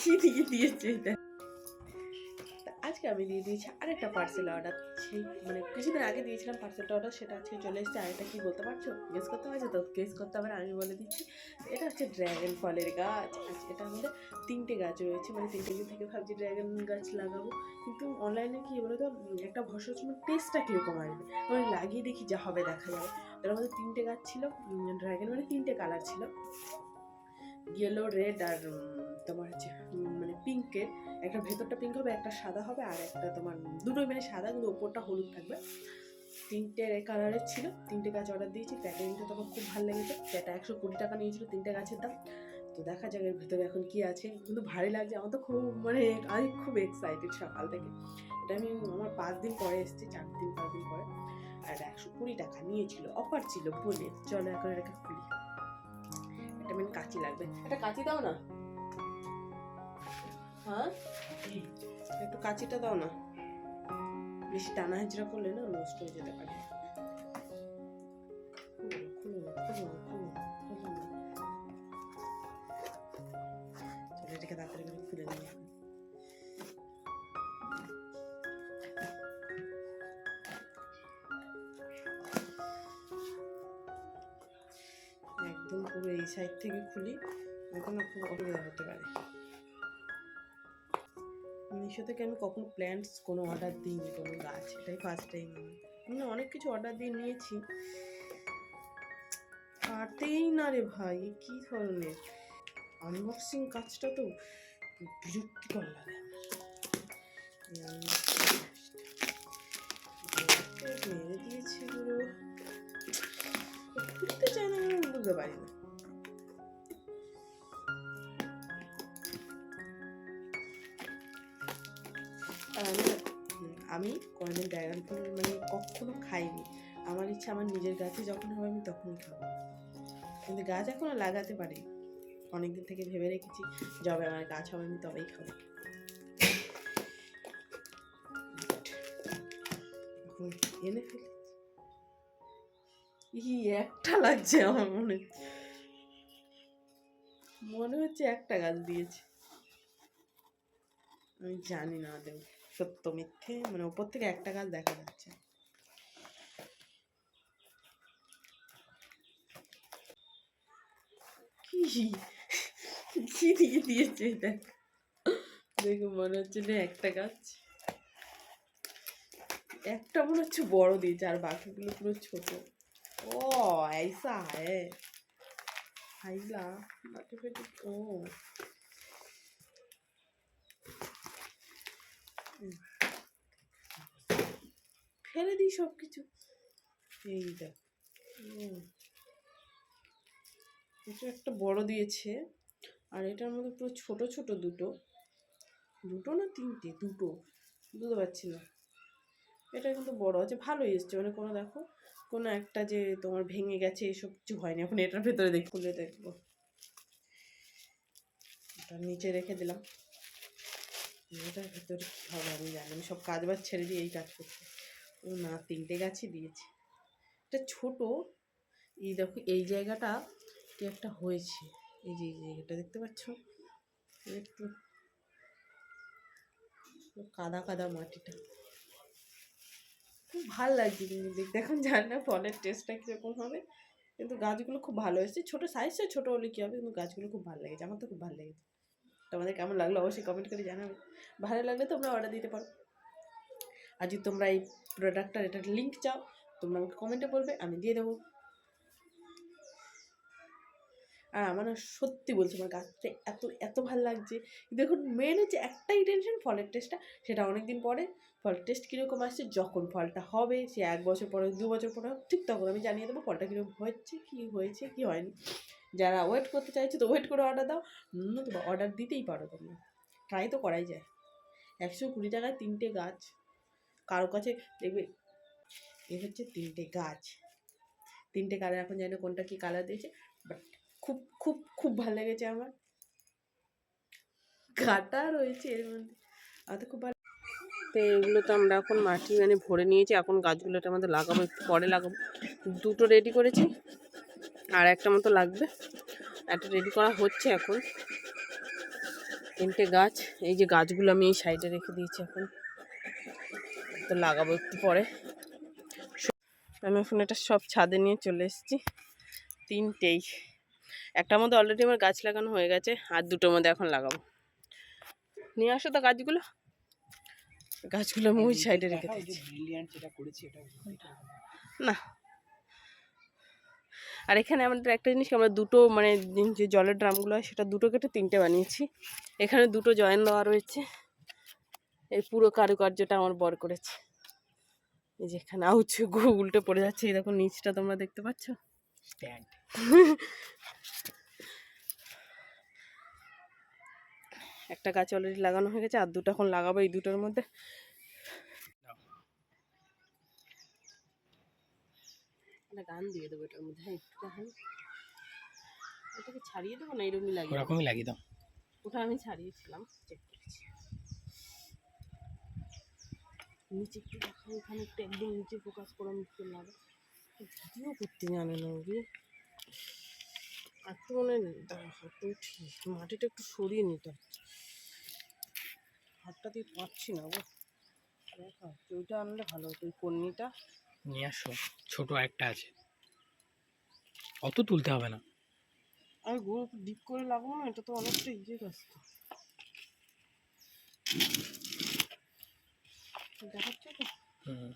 কি দিয়ে দিয়েছে এটা আজকে আমি দিয়ে দিয়েছি আরেকটা পার্সেল অর্ডার সেই মানে কিছুদিন আগে দিয়েছিলাম পার্সেলটা অর্ডার সেটা আজকে চলে এসেছে। আরেকটা কি বলতে পারছ? গেস করতে পারছ তো? গেস করতে হবে আমি বলে দিচ্ছি। এটা হচ্ছে ড্র্যাগন ফলের গাছ। এটা আমাদের তিনটে গাছ রয়েছে। মানে তিনটে দিন থেকে ভাবছি ড্র্যাগন গাছ লাগাবো। কিন্তু অনলাইনে কি বলো তো একটা ভরসার জন্য টেস্টটা কীরকম আসবে? মানে লাগিয়ে দেখি যা হবে, দেখা যাবে। তার মধ্যে তিনটে গাছ ছিল। ড্র্যাগন মানে তিনটে কালার ছিল। ইয়েলো রেড আর তোমার হচ্ছে মানে পিঙ্কের একটা ভেতরটা পিঙ্ক হবে, একটা সাদা হবে আর একটা তোমার, দুটোই মানে সাদা, কিন্তু ওপরটা হলুদ থাকবে। তিনটে কালারের ছিল, তিনটে গাছ অর্ডার দিয়েছি প্যাকেজিংটা তখন খুব ভালো লেগেছে। যেটা একশো কুড়ি টাকা নিয়েছিল তিনটে গাছের দাম। তো দেখা যাক এর ভেতরে এখন কি আছে, কিন্তু ভারী লাগছে, আমার তো খুব মানে আমি খুব এক্সাইটেড সকাল থেকে। এটা আমি, আমার পাঁচ দিন পরে এসেছি, চার দিন, পাঁচ দিন পরে। আর একশো কুড়ি টাকা নিয়েছিল অফার ছিল বলে চলো এখন এটাকে খুলি। এটা মানে কাঁচি লাগবে। একটা কাঁচি দাও না। হ্যাঁ? একটু কাঁচিটা দাও না। বেশি টানা হেঁচড়া করলে না নষ্ট হয়ে যেতে পারে। খুলো, খুলো, খুলো একদম পুরো এই সাইড থেকে খুলি এখন না খুব অসুবিধা হতে পারে। মিশো থেকে আমি কখনো প্ল্যান্টস কোনো অর্ডার দিইনি, কোনো গাছ, এটাই ফার্স্ট টাইম আমি। আমি অনেক কিছু অর্ডার দিয়ে নিয়েছি। কাটেই না রে ভাই কি ধরনের? আনবক্সিং কাজটা তো বিরক্তিকর লাগে মেরে দিয়েছে পুরো। খুলতে চায় না। বুঝতে পারি না। আর আমি কোনোদিন ড্রাগন ফল মানে কখনো খাইনি। আমার ইচ্ছা আমার নিজের গাছে যখন হবে আমি তখনই খাব। কিন্তু গাছ এখনও লাগাতে পারি। অনেকদিন থেকে ভেবে রেখেছি, যবে আমার গাছ হবে আমি তবেই খাব। এনে ফেলি। ই একটা লাগছে আমার মনে। মনে হচ্ছে একটা গাছ দিয়েছে। আমি জানি না আদৌ সত্য মিথ্যে মানে ওপর থেকে একটা গাছ দেখা যাচ্ছে। কি কি দিয়ে দিয়েছে এটা দেখো মনে হচ্ছে যে একটা গাছ। একটা মনে হচ্ছে বড় দিয়েছে, আর বাকিগুলো পুরো ছোট। ও ऐसा है হাইলা বাটি ফাটি ও ফেলে দিই সব কিছু এই দেখ ও। এটা একটা বড় দিয়েছে আর এটার মধ্যে পুরো ছোট ছোট দুটো দুটো না তিনটে দুটো বুঝতে পারছি না এটা কিন্তু বড় আছে ভালোই এসছে। মানে কোনো দেখো, কোনো একটা যে তোমার ভেঙে গেছে, এসব কিছু হয়নি। এখন এটার ভেতরে দেখ। খুলে দেখব। এটা নিচে রেখে দিলাম। এটার ভেতরে কী হবে আমি জানি আমি সব কাজ বাজ ছেড়ে দিয়ে এই কাজ করছি। ও না, তিনটে গাছই দিয়েছে। এটা ছোট। এই দেখো, এই জায়গাটা কি একটা হয়েছে। এই যে, এই জায়গাটা দেখতে পাচ্ছ? একটু কাদা কাদা মাটিটা। খুব ভালো লাগছে কিন্তু দেখতে। এখন জানি না ফলের টেস্টটা কীরকম হবে। কিন্তু গাছগুলো খুব ভালো এসেছে ছোটো সাইজটা ছোটো হলে কী হবে? কিন্তু গাছগুলো খুব ভালো লেগেছে। আমার তো খুব ভালো লেগেছে। তোমাদের কেমন লাগল? অবশ্যই কমেন্ট করে জানাবে। ভালো লাগলে তোমরা অর্ডার দিতে পারো। আর যদি তোমরা এই প্রোডাক্টটার এটার লিঙ্ক চাও, তোমরা আমাকে কমেন্টে বলবে, আমি দিয়ে দেবো। আর আমার সত্যি বলছি আমার গাছটা এত এত ভালো লাগছে। দেখুন মেন হচ্ছে একটাই টেনশন ফলের টেস্টটা সেটা অনেক দিন পরে। ফলের টেস্ট কীরকম আসছে, যখন ফলটা হবে, সে এক বছর পরে দু বছর পরে ঠিক তখন আমি জানিয়ে দেবো ফলটা কীরকম হচ্ছে, কী হয়েছে, কী হয়নি। যারা ওয়েট করতে চাইছো তো ওয়েট করে অর্ডার দাও, নতুবা অর্ডার দিতেই পারো তোমরা। ট্রাই তো করাই যায়। একশো কুড়ি টাকায় তিনটে গাছ। কারও কাছে দেখবে, এ হচ্ছে তিনটে গাছ। তিনটে কালার এখন জানি কোনটা কী কালার দিয়েছে বাট খুব খুব খুব ভালো লেগেছে আমার। কাটা রয়েছে এর মধ্যে। আমার তো খুব ভালো তো এগুলো তো আমরা এখন মাটি মানে ভরে নিয়েছি, এখন গাছগুলোটা আমাদের লাগাবো, একটু পরে লাগাবো। দুটো রেডি করেছি, আর একটা মতো লাগবে। একটা রেডি করা হচ্ছে এখন। তিনটে গাছ, এই যে গাছগুলো আমি এই সাইডে রেখে দিয়েছি এখন। তো লাগাবো একটু পরে। আমি এখন এটা সব ছাদে নিয়ে চলে এসেছি। তিনটেই। একটার মধ্যে অলরেডি আমার গাছ লাগানো হয়ে গেছে আর দুটোর মধ্যে এখন লাগাবো। নিয়ে আসো তো গাছগুলো। গাছগুলো আমি ওই সাইডে রেখে না। আর এখানে আমাদের একটা জিনিস আমরা দুটো মানে যে জলের ড্রামগুলো হয় সেটা দুটো কেটে তিনটে বানিয়েছি। এখানে দুটো জয়েন দেওয়া রয়েছে। এই পুরো কারুকার্যটা আমার বর করেছে। এই যে এখানে আউচ গু উল্টে পড়ে যাচ্ছে এই দেখো নিচটা তোমরা দেখতে পাচ্ছ? স্ট্যান্ড একটা গাছ অলরেডি লাগানো হয়ে গেছে আর দুটো এখন লাগাবো এই দুটোর মধ্যে। গান দিয়ে দেবো এটার মধ্যে হ্যাঁ একটু দেখেন এটাকে ছাড়িয়ে দেবো না? এরকমই লাগিয়ে? ওরকমই লাগিয়ে দাও। ওটা আমি ছাড়িয়েছিলাম চেক করেছি। নিচে একটু দেখো এখানে একটু একদম নিচে ফোকাস করে আমি লাগা ভিডিও করতে জানে না ওকে একটু মানে হাতটা উঠি মাটিটা একটু সরিয়ে নিতে হচ্ছে হাতটা দিয়ে পাচ্ছি না গো। দেখা ওইটা আনলে ভালো হতো ওই কর্নিটা নিয়ে আসো ছোট একটা আছে। অত তুলতে হবে না। আমি গুঁড়ো ডিপ করে লাগাবো না এটা তো অনেকটা ইয়ে কাজ তো দেখাচ্ছে তো? হুম।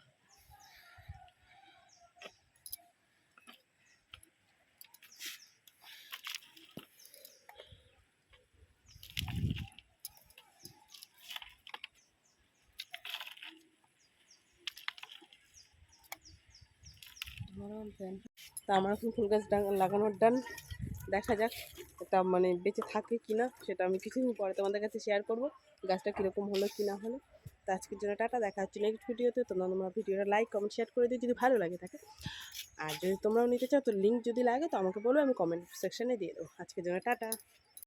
আমারও তা আমার এখন ফুল গাছ লাগানোর ডান। দেখা যাক এটা মানে বেঁচে থাকে কি না সেটা আমি কিছুদিন পরে তোমাদের কাছে শেয়ার করব, গাছটা কীরকম হলো কি না হলো। তো আজকের জন্য টাটা, দেখা হচ্ছে নেক্সট ভিডিওতে তোমরা তোমরা ভিডিওটা লাইক কমেন্ট শেয়ার করে দিও, যদি ভালো লাগে থাকে। আর যদি তোমরাও নিতে চাও, তো লিঙ্ক যদি লাগে, তো আমাকে বলো, আমি কমেন্ট সেকশানে দিয়ে দেবো। আজকের জন্য টাটা।